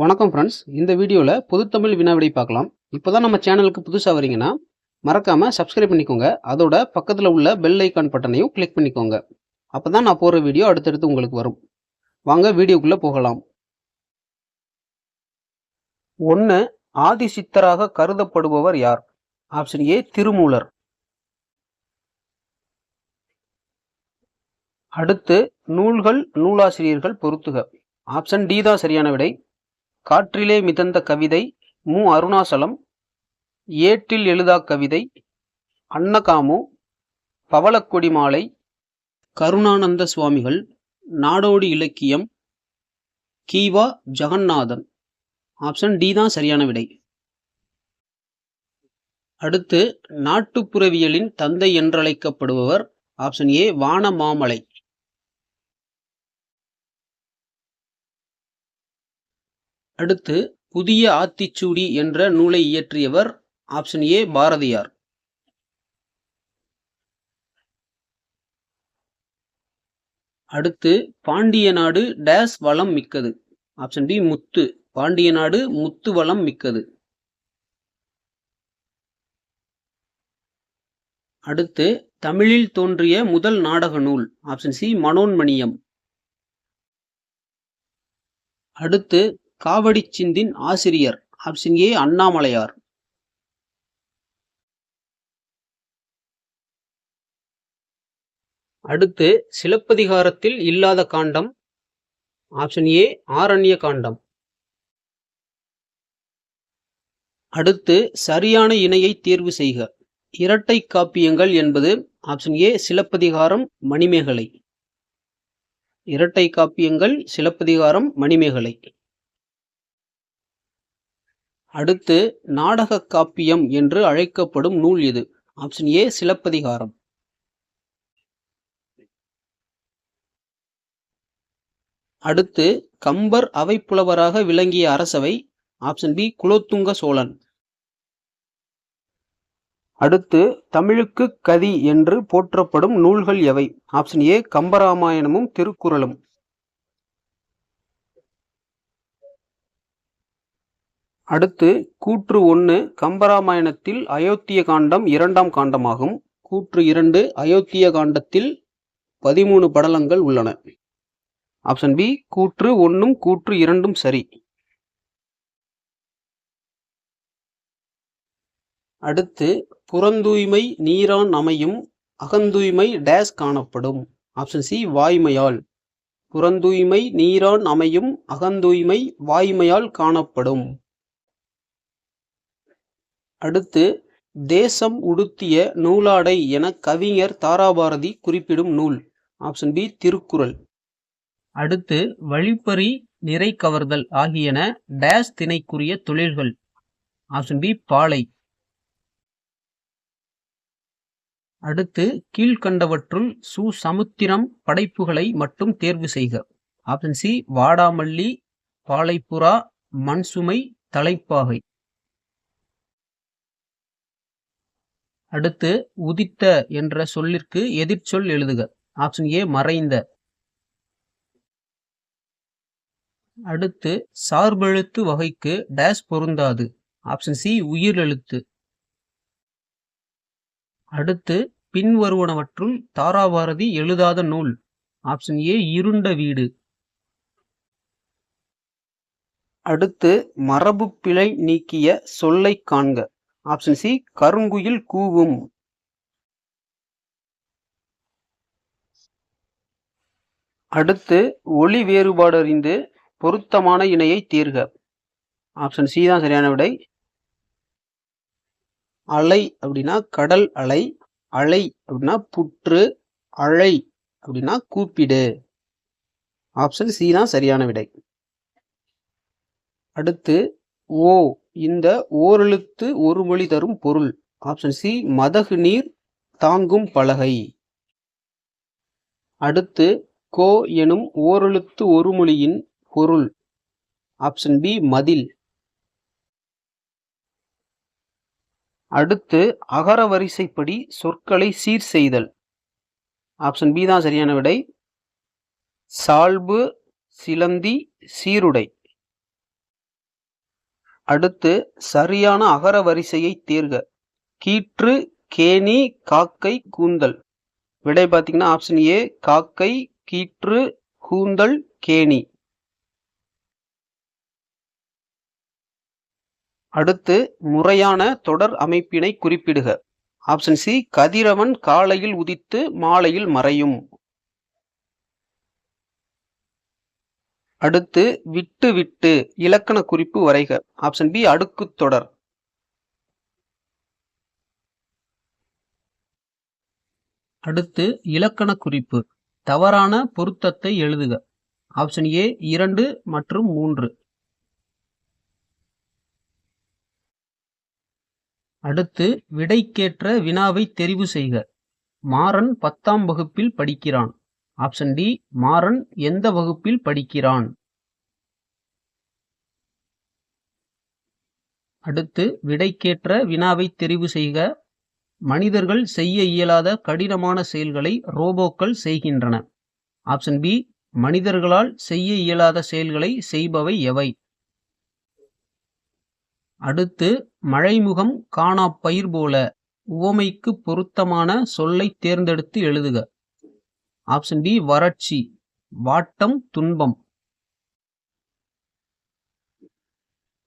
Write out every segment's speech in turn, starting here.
வணக்கம் ஃப்ரெண்ட்ஸ் இந்த வீடியோவில் பொதுத்தமிழ் வினாவிடை பார்க்கலாம். இப்போ தான் நம்ம சேனலுக்கு புதுசாக வரீங்கன்னா மறக்காமல் சப்ஸ்கிரைப் பண்ணிக்கோங்க. அதோட பக்கத்தில் உள்ள பெல் ஐக்கான் பட்டனையும் கிளிக் பண்ணிக்கோங்க. அப்போ தான் நான் போகிற வீடியோ அடுத்தடுத்து உங்களுக்கு வரும். வாங்க வீடியோக்குள்ளே போகலாம். ஒன்று ஆதி சித்தராக கருதப்படுபவர் யார்? Option A Thirumoolar. அடுத்து நூல்கள் நூலாசிரியர்கள் பொருத்துக. ஆப்ஷன் டி தான் சரியான விடை. காற்றிலே மிதந்த கவிதை மு. அருணாசலம் ஏட்டில் எழுதா கவிதை அன்னகாமு பவளக்கொடி மாலை கருணானந்த சுவாமிகள் நாடோடி இலக்கியம் கீவா ஜெகநாதன். ஆப்ஷன் டி தான் சரியான விடை. அடுத்து நாட்டுப்புறவியலின் தந்தை என்றழைக்கப்படுபவர் ஆப்ஷன் ஏ வானமாமலை. அடுத்து புதிய ஆத்திச்சூடி என்ற நூலை இயற்றியவர் ஆப்ஷன் ஏ பாரதியார். அடுத்து பாண்டிய நாடு டேஸ் வளம் மிக்கது. ஆப்ஷன் டி முத்து. பாண்டிய நாடு முத்து வளம் மிக்கது. அடுத்து தமிழில் தோன்றிய முதல் நாடக நூல் ஆப்ஷன் சி மனோன்மணியம். அடுத்து காவடி சிந்தின் ஆசிரியர் ஆப்ஷன் ஏ அண்ணாமலையார். அடுத்து சிலப்பதிகாரத்தில் இல்லாத காண்டம். ஆப்ஷன் ஏ ஆரண்ய காண்டம். அடுத்து சரியான இணையை தேர்வு செய்க. இரட்டை காப்பியங்கள் என்பது ஆப்ஷன் ஏ சிலப்பதிகாரம் மணிமேகலை. இரட்டை காப்பியங்கள் சிலப்பதிகாரம் மணிமேகலை. அடுத்து நாடக காப்பியம் என்று அழைக்கப்படும் நூல் இது. Option A Silappathikaram. அடுத்து கம்பர் அவைப்புலவராக விளங்கிய அரசவை. Option B Kulothunga Cholan. அடுத்து தமிழுக்கு கதி என்று போற்றப்படும் நூல்கள் எவை? ஆப்ஷன் ஏ கம்பராமாயணமும் திருக்குறளும். அடுத்து கூற்று ஒன்று கம்பராமாயணத்தில் அயோத்திய காண்டம் இரண்டாம் காண்டமாகும். கூற்று இரண்டு அயோத்திய காண்டத்தில் பதிமூணு படலங்கள் உள்ளன. ஆப்ஷன் பி கூற்று ஒன்றும் கூற்று இரண்டும் சரி. அடுத்து புறந்தூய்மை நீரான் அமையும் அகந்தூய்மை டேஸ் காணப்படும். ஆப்ஷன் சி வாய்மையால். புறந்தூய்மை நீரான் அமையும் அகந்தூய்மை வாய்மையால் காணப்படும். அடுத்து தேசம் உடுத்திய நூலாடை என கவிஞர் தாராபாரதி குறிப்பிடும் நூல். Option B Thirukkural. அடுத்து வழிப்பறி நிறை கவர்தல் ஆகியன டேஸ் திணைக்குரிய தொழில்கள். ஆப்ஷன் பி பாலை. அடுத்து கீழ்கண்டவற்றுள் சு சமுத்திரம் படைப்புகளை மட்டும் தேர்வு செய்க. ஆப்ஷன் சி வாடாமல்லி பாலைப்புறா மண்சுமை தலைப்பாகை. அடுத்து உதித்த என்ற சொல்லிற்கு எதிர்ச்சொல் எழுதுக. ஆப்ஷன் ஏ மறைந்த. அடுத்து சார்பெழுத்து வகைக்கு டேஸ் பொருந்தாது. ஆப்ஷன் சி உயிரெழுத்து. அடுத்து பின்வருவனவற்றுள் தாராபாரதி எழுதாத நூல். ஆப்ஷன் ஏ இருண்ட வீடு. அடுத்து மரபு பிழை நீக்கிய சொல்லை காண்க. ஆப்ஷன் சி கருங்குயில் கூவும். அடுத்து ஒளி வேறுபாடு அறிந்து பொருத்தமான இணையை தீர்க. ஆப்ஷன் சி தான் சரியான விடை. அலை அப்படின்னா கடல் அலை அலை அப்படின்னா புற்று அழை அப்படின்னா கூப்பிடு. ஆப்ஷன் சி தான் சரியான விடை. அடுத்து ஓ இந்த ஓரெழுத்து ஒரு மொழி தரும் பொருள். ஆப்ஷன் சி மதகு நீர் தாங்கும் பலகை. அடுத்து கோ எனும் ஓரெழுத்து ஒரு மொழியின் பொருள். ஆப்ஷன் பி மதில். அடுத்து அகர வரிசைப்படி சொற்களை சீர் செய்தல். ஆப்ஷன் பி தான் சரியான விடை. சால்பு சிலந்தி சீருடை. அடுத்து சரியான அகர வரிசையை தேர்க. கீற்று கேணி காக்கை கூந்தல். விடை பார்த்தீங்கன்னா ஆப்ஷன் ஏ காக்கை கீற்று கூந்தல் கேணி. அடுத்து முறையான தொடர் அமைப்பினை குறிப்பிடுக. ஆப்ஷன் சி கதிரவன் காலையில் உதித்து மாலையில் மறையும். அடுத்து விட்டு விட்டு இலக்கண குறிப்பு வரைக. ஆப்ஷன் பி அடுக்குத் தொடர். அடுத்து இலக்கண குறிப்பு. தவறான பொருத்தத்தை எழுதுக. ஆப்ஷன் ஏ இரண்டு மற்றும் மூன்று. அடுத்து விடைக்கேற்ற வினாவை தெரிவு செய்க. மாறன் பத்தாம் வகுப்பில் படிக்கிறான். ஆப்ஷன் டி மாறன் எந்த வகுப்பில் படிக்கிறான்? அடுத்து விடைக்கேற்ற வினாவை தெரிவு செய்க. மனிதர்கள் செய்ய இயலாத கடினமான செயல்களை ரோபோக்கள் செய்கின்றன. ஆப்ஷன் பி மனிதர்களால் செய்ய இயலாத செயல்களை செய்பவை எவை? அடுத்து மழைமுகம் காணா பயிர் போல உவமைக்கு பொருத்தமான சொல்லை தேர்ந்தெடுத்து எழுதுக. ஆப்ஷன் டி வறட்சி. வாட்டம் துன்பம்.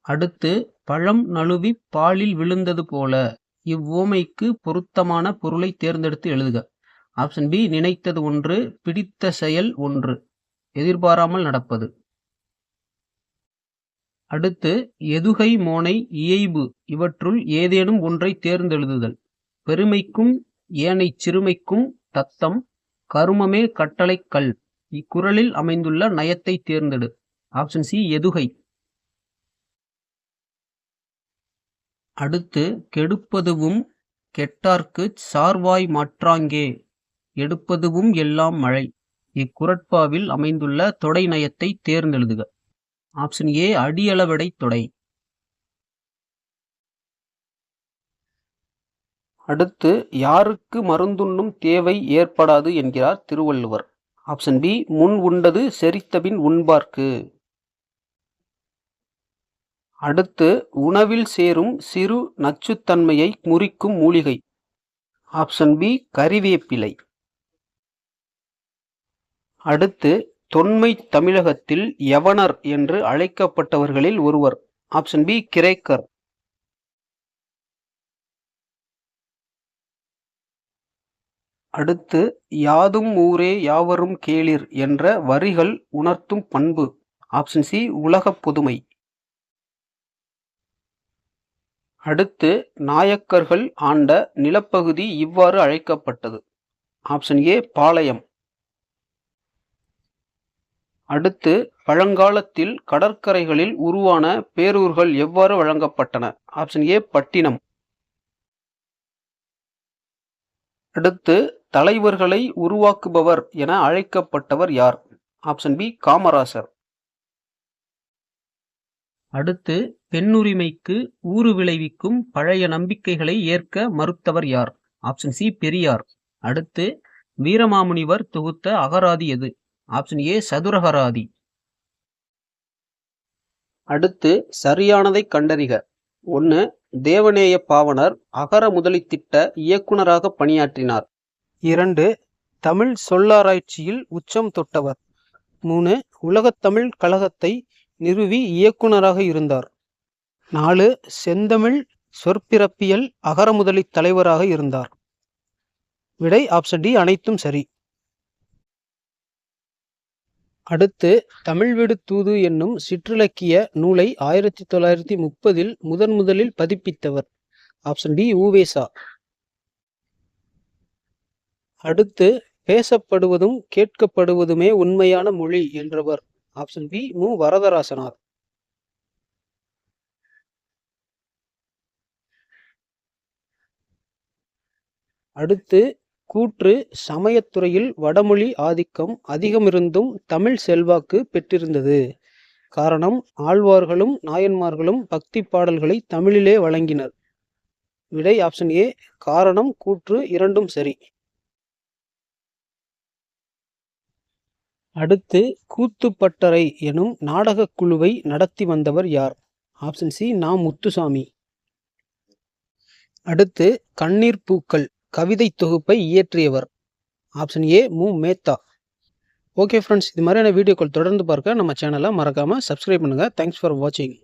அடுத்து பழம் நழுவி பாலில் விழுந்தது போல. இவ்வுவமைக்கு பொருத்தமான பொருளை தேர்ந்தெடுத்து எழுதுக. ஆப்ஷன் பி நினைத்தது ஒன்று பிடித்த செயல் ஒன்று. எதிர்பாராமல் நடப்பது. அடுத்து எதுகை மோனை இயைபு. இவற்றுள் ஏதேனும் ஒன்றை தேர்ந்தெழுதுதல். பெருமைக்கும் ஏனை சிறுமைக்கும் தத்தம். கருமமே கட்டளை கல். இக்குறளில் அமைந்துள்ள நயத்தை தேர்ந்தெடு. ஆப்ஷன் சி எதுகை. அடுத்து கெடுப்பதுவும் கெட்டார்க்குச் சார்வாய் மாற்றாங்கே. எடுப்பதுவும் எல்லாம் மழை. இக்குரட்பாவில் அமைந்துள்ள தொடை நயத்தை தேர்ந்தெழுதுக. ஆப்ஷன் ஏ அடியளவடை தொடை. அடுத்து யாருக்கு மருந்துண்ணும் தேவை ஏற்படாது என்கிறார் திருவள்ளுவர். ஆப்ஷன் பி முன் உண்டது செரித்தபின் உண்பார்க்கு. அடுத்து உணவில் சேரும் சிறு நச்சுத்தன்மையை முறிக்கும் மூலிகை. ஆப்ஷன் பி கறிவேப்பிலை. அடுத்து தொன்மை தமிழகத்தில் யவனர் என்று அழைக்கப்பட்டவர்களில் ஒருவர். ஆப்ஷன் பி கிரேக்கர். அடுத்து யாதும் ஊரே யாவரும் கேளிர் என்ற வரிகள் உணர்த்தும் பண்பு. ஆப்ஷன் சி உலகப் புதுமை அடுத்து நாயக்கர்கள் ஆண்ட நிலப்பகுதி இவ்வாறு அழைக்கப்பட்டது ஆப்ஷன் ஏ பாளையம் அடுத்து பழங்காலத்தில் கடற்கரைகளில் உருவான பேரூர்கள் எவ்வாறு வழங்கப்பட்டன ஆப்ஷன் ஏ பட்டினம் அடுத்து தலைவர்களை உருவாக்குபவர் என அழைக்கப்பட்டவர் யார்? Option B Kamarajar. அடுத்து பெண்ணுரிமைக்கு ஊறு விளைவிக்கும் பழைய நம்பிக்கைகளை ஏற்க மறுத்தவர் யார்? Option C Periyar. அடுத்து வீரமாமுனிவர் தொகுத்த அகராதி எது? Option A Sathurakarathi. அடுத்து சரியானதை கண்டறிக. ஒன்று தேவநேய பாவனர் அகர முதலி திட்ட இயக்குனராக பணியாற்றினார். இரண்டு தமிழ் சொல்லாராய்ச்சியில் உச்சம் தொட்டவர். மூணு உலகத்தமிழ் கழகத்தை நிறுவி இயக்குனராக இருந்தார். நாலு செந்தமிழ் சொற்பிறப்பியல் அகரமுதலி தலைவராக இருந்தார். விடை ஆப்ஷன் டி அனைத்தும் சரி. அடுத்து தமிழ்விடு தூது என்னும் சிற்றிலக்கிய நூலை ஆயிரத்தி தொள்ளாயிரத்தி முப்பதில் முதன் முதலில் பதிப்பித்தவர். ஆப்ஷன் டி ஊவேசா அடுத்து பேசப்படுவதும் கேட்கப்படுவதுமே உண்மையான மொழி என்றவர். ஆப்ஷன் பி மு. வரதராசனார். அடுத்து கூற்று சமயத்துறையில் வடமொழி ஆதிக்கம் அதிகமிருந்தும் தமிழ் செல்வாக்கு பெற்றிருந்தது. காரணம் ஆழ்வார்களும் நாயன்மார்களும் பக்தி பாடல்களை தமிழிலே வழங்கினர். விடை ஆப்ஷன் ஏ காரணம் கூற்று இரண்டும் சரி. அடுத்து கூத்துப்பட்டறை எனும் நாடகக் குழுவை நடத்தி வந்தவர் யார்? ஆப்ஷன் சி நா. முத்துசாமி. அடுத்து கண்ணீர் பூக்கள் கவிதை தொகுப்பை இயற்றியவர். Option A M. Mehta. Okay friends இது மாதிரியான வீடியோக்கள் தொடர்ந்து பார்க்க நம்ம சேனலை மறக்காமல் சப்ஸ்கிரைப் பண்ணுங்கள் தேங்க்ஸ் ஃபார் வாட்சிங்